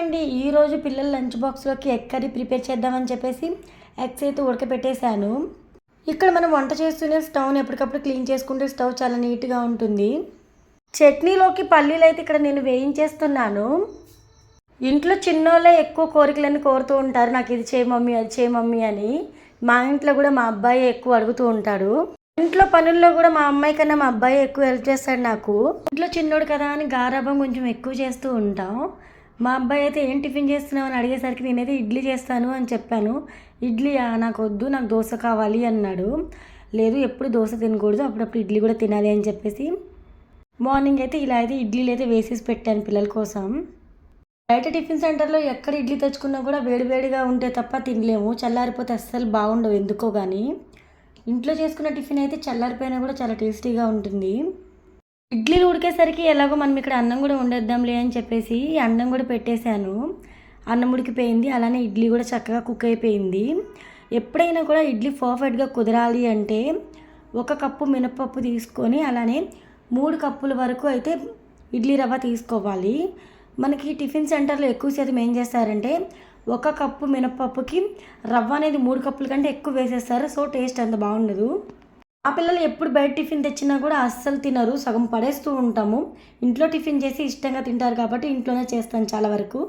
అండి ఈరోజు పిల్లల లంచ్ బాక్స్లోకి ఎగ్ కర్రీ ప్రిపేర్ చేద్దామని చెప్పేసి ఎగ్స్ అయితే ఉడకపెట్టేశాను. ఇక్కడ మనం వంట చేస్తూనే స్టవ్ని ఎప్పటికప్పుడు క్లీన్ చేసుకుంటే స్టవ్ చాలా నీట్గా ఉంటుంది. చట్నీలోకి పల్లీలు అయితే ఇక్కడ నేను వేయించేస్తున్నాను. ఇంట్లో చిన్నోళ్ళే ఎక్కువ కోరికలని కోరుతూ ఉంటారు నాకు ఇది చేయి మమ్మీ అది చేయి మమ్మీ అని. మా ఇంట్లో కూడా మా అబ్బాయి ఎక్కువ అడుగుతూ ఉంటాడు. ఇంట్లో పనుల్లో కూడా మా అమ్మాయి కన్నా మా అబ్బాయి ఎక్కువ హెల్ప్ చేస్తాడు నాకు. ఇంట్లో చిన్నోడు కదా అని గారాబం కొంచెం ఎక్కువ చేస్తూ ఉంటాం. మా అబ్బాయి అయితే ఏం టిఫిన్ చేస్తున్నావు అని అడిగేసరికి నేనైతే ఇడ్లీ చేస్తాను అని చెప్పాను. ఇడ్లీ నాకు వద్దు నాకు దోశ కావాలి అన్నాడు. లేదు ఎప్పుడు దోశ తినకూడదు అప్పుడప్పుడు ఇడ్లీ కూడా తినాలి అని చెప్పేసి మార్నింగ్ అయితే ఇలా అయితే ఇడ్లీలు అయితే వేసేసి పెట్టాను పిల్లల కోసం. బయట టిఫిన్ సెంటర్లో ఎక్కడ ఇడ్లీ తెచ్చుకున్నా కూడా వేడివేడిగా ఉంటే తప్ప తినలేము. చల్లారిపోతే అస్సలు బాగుండవు ఎందుకో కానీ ఇంట్లో చేసుకున్న టిఫిన్ అయితే చల్లారిపోయినా కూడా చాలా టేస్టీగా ఉంటుంది. ఇడ్లీలు ఉడికేసరికి ఎలాగో మనం ఇక్కడ అన్నం కూడా వండేద్దాంలే అని చెప్పేసి అన్నం కూడా పెట్టేశాను. అన్నం ఉడికిపోయింది అలానే ఇడ్లీ కూడా చక్కగా కుక్ అయిపోయింది. ఎప్పుడైనా కూడా ఇడ్లీ పర్ఫెక్ట్గా కుదరాలి అంటే ఒక కప్పు మినపప్పు తీసుకొని అలానే మూడు కప్పుల వరకు అయితే ఇడ్లీ రవ్వ తీసుకోవాలి. మనకి టిఫిన్ సెంటర్లో ఎక్కువ శాతం ఏం చేస్తారంటే ఒక కప్పు మినపప్పుకి రవ్వ అనేది మూడు కప్పుల కంటే ఎక్కువ వేసేస్తారు సో టేస్ట్ అంత బాగుండదు. ఆ పిల్లలు ఎప్పుడు బయట టిఫిన్ తెచ్చినా కూడా అస్సలు తినరు సగం పడేస్తూ ఉంటాము. ఇంట్లో టిఫిన్ చేసి ఇష్టంగా తింటారు కాబట్టి ఇంట్లోనే చేస్తాను చాలా వరకు.